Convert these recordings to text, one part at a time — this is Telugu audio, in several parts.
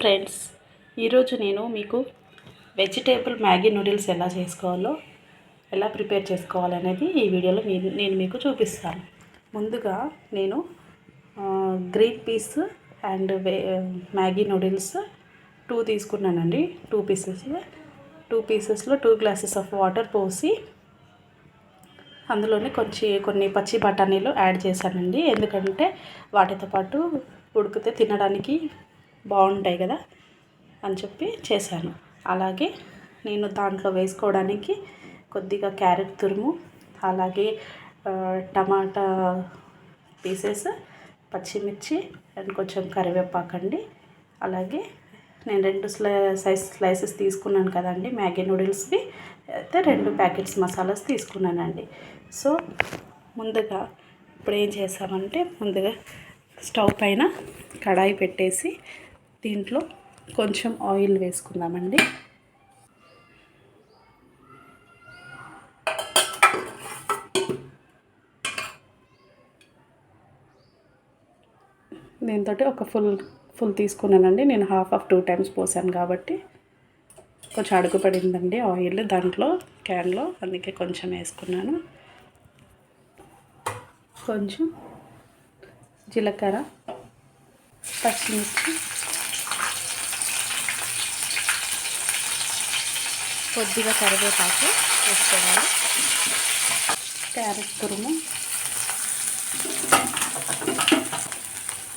ఫ్రెండ్స్ ఈరోజు నేను మీకు వెజిటేబుల్ మ్యాగీ నూడిల్స్ ఎలా చేసుకోవాలో ఎలా ప్రిపేర్ చేసుకోవాలనేది ఈ వీడియోలో మీ- నేను మీకు చూపిస్తాను. ముందుగా నేను green peas and way Maggi noodles two తీసుకున్నానండి. టూ పీసెస్ టూ పీసెస్లో టూ గ్లాసెస్ ఆఫ్ వాటర్ పోసి అందులోనే కొంచెం కొన్ని పచ్చి బఠానీలు యాడ్ చేశానండి. ఎందుకంటే వాటితో పాటు ఉడికితే తినడానికి బాగుంటాయి కదా అని చెప్పి చేశాను. అలాగే నేను దాంట్లో వేసుకోవడానికి కొద్దిగా క్యారెట్ తురుము అలాగే టమాటా పీసెస్ పచ్చిమిర్చి అండ్ కొంచెం కరివేపాకండి అలాగే నేను రెండు స్లై సైజ్ స్లైసెస్ తీసుకున్నాను కదండి మ్యాగీ నూడిల్స్వి అయితే రెండు ప్యాకెట్స్ మసాలాస్ తీసుకున్నానండి. సో ముందుగా ఇప్పుడు ఏం చేసామంటే ముందుగా స్టవ్ పైన కడాయి పెట్టేసి దీంట్లో కొంచెం ఆయిల్ వేసుకుందామండి. దీంతో ఒక ఫుల్ ఫుల్ తీసుకున్నానండి. నేను హాఫ్ ఆఫ్ టూ టైమ్స్ పోసాను కాబట్టి కొంచెం అడుగు పడిందండి ఆయిల్ దాంట్లో క్యాన్లో. అందుకే కొంచెం వేసుకున్నాను. కొంచెం జీలకర్ర పచ్చిమిర్చి కొద్దిగా కరివేపాకు వేసుకోవాలి. క్యారెట్ తురుము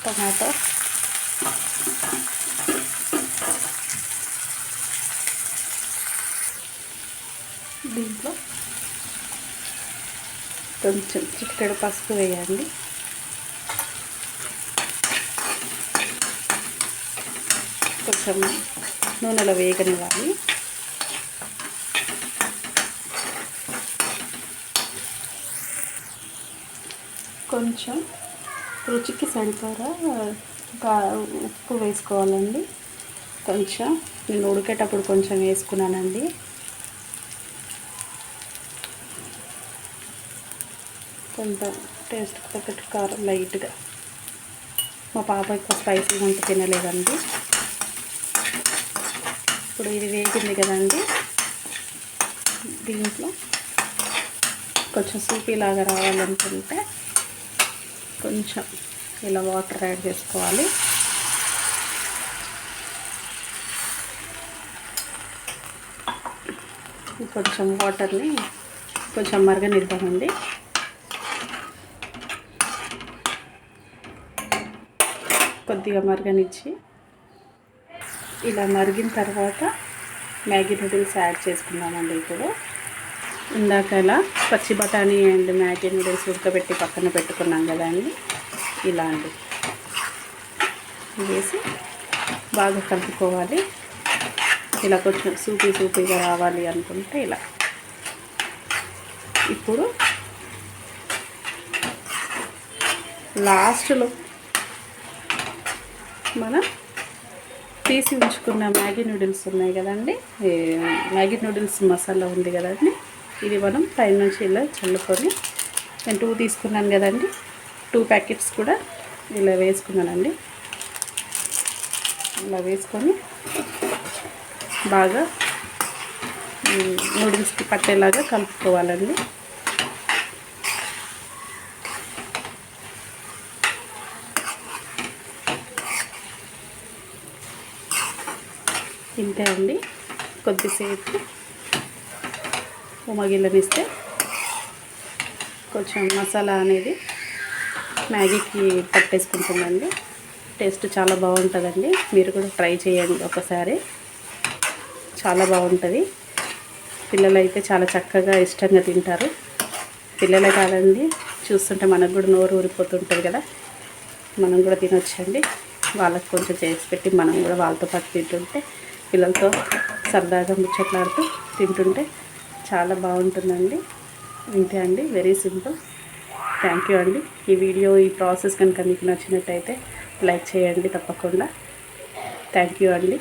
టమాటో దీంట్లో కొంచెం చిటికెడు పసుపు వేయండి. కొంచెం నూనెలో వేగనివ్వాలి. కొంచెం రుచికి సరిపడా గా- ఉప్పు వేసుకోవాలండి. కొంచెం నేను ఉడికేటప్పుడు కొంచెం వేసుకున్నానండి. కొంచెం టేస్ట్కి తగ్గట్టు కారం లైట్గా మా పాప ఎక్కువ స్పైసీగా ఉంటే తినలేదండి. ఇప్పుడు ఇది వేగింది కదండి. దీంట్లో కొంచెం సూపీ లాగా రావాలనుకుంటే కొంచెం ఇలా వాటర్ యాడ్ చేసుకోవాలి. కొంచెం వాటర్ని కొంచెం మరగనిద్దామండి కొద్దిగా మరగనిచ్చి ఇలా మరిగిన తర్వాత మ్యాగీ నూడిల్స్ యాడ్ చేసుకున్నామండి ఇప్పుడు. ఇందాక ఇలా పచ్చి బఠానీ అండ్ మ్యాగీ నూడిల్స్ ఉడకబెట్టి పక్కన పెట్టుకున్నాం కదా అండి. ఇలా అండి వేసి బాగా కలుపుకోవాలి. ఇలా కొంచెం సూపీ సూపీగా రావాలి అనుకుంటే ఇలా. ఇప్పుడు లాస్ట్లో మనం తీసి ఉంచుకున్న మ్యాగీ నూడిల్స్ ఉన్నాయి కదండి. మ్యాగీ నూడిల్స్ మసాలా ఉంది కదండి. ఇది మనం పైన నుంచి ఇలా చల్లుకొని నేను టూ తీసుకున్నాను కదండి. టూ ప్యాకెట్స్ కూడా ఇలా వేసుకున్నానండి. ఇలా వేసుకొని బాగా నూడిల్స్కి పట్టేలాగా కలుపుకోవాలండి. ఇంతే అండి. కొద్దిసేపు ఉమగిల్లనిస్తే కొంచెం మసాలా అనేది మ్యాగీకి పట్టేసుకుంటుందండి. టేస్ట్ చాలా బాగుంటుందండి. మీరు కూడా ట్రై చేయండి ఒకసారి. చాలా బాగుంటుంది. పిల్లలైతే చాలా చక్కగా ఇష్టంగా తింటారు. పిల్లలే కాదండి చూస్తుంటే మనకు కూడా నోరు ఊరిపోతుంటుంది కదా. మనం కూడా తినొచ్చండి. వాళ్ళకి కొంచెం చేసి పెట్టి మనం కూడా వాళ్ళతో పాటు తింటుంటే పిల్లలతో సరదాగా ముచ్చట్లాడుతూ తింటుంటే చాలా బాగుంటుందండి. ఇంతే అండి వెరీ సింపుల్ థ్యాంక్ యూ అండి. ఈ వీడియో ఈ ప్రాసెస్ కనుక మీకు నచ్చినట్టయితే లైక్ చేయండి తప్పకుండా. థ్యాంక్ యూ అండి.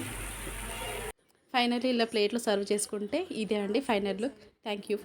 ఫైనల్లీ ఇలా ప్లేట్లో సర్వ్ చేసుకుంటే ఇదే అండి ఫైనల్ లుక్ థ్యాంక్ యూ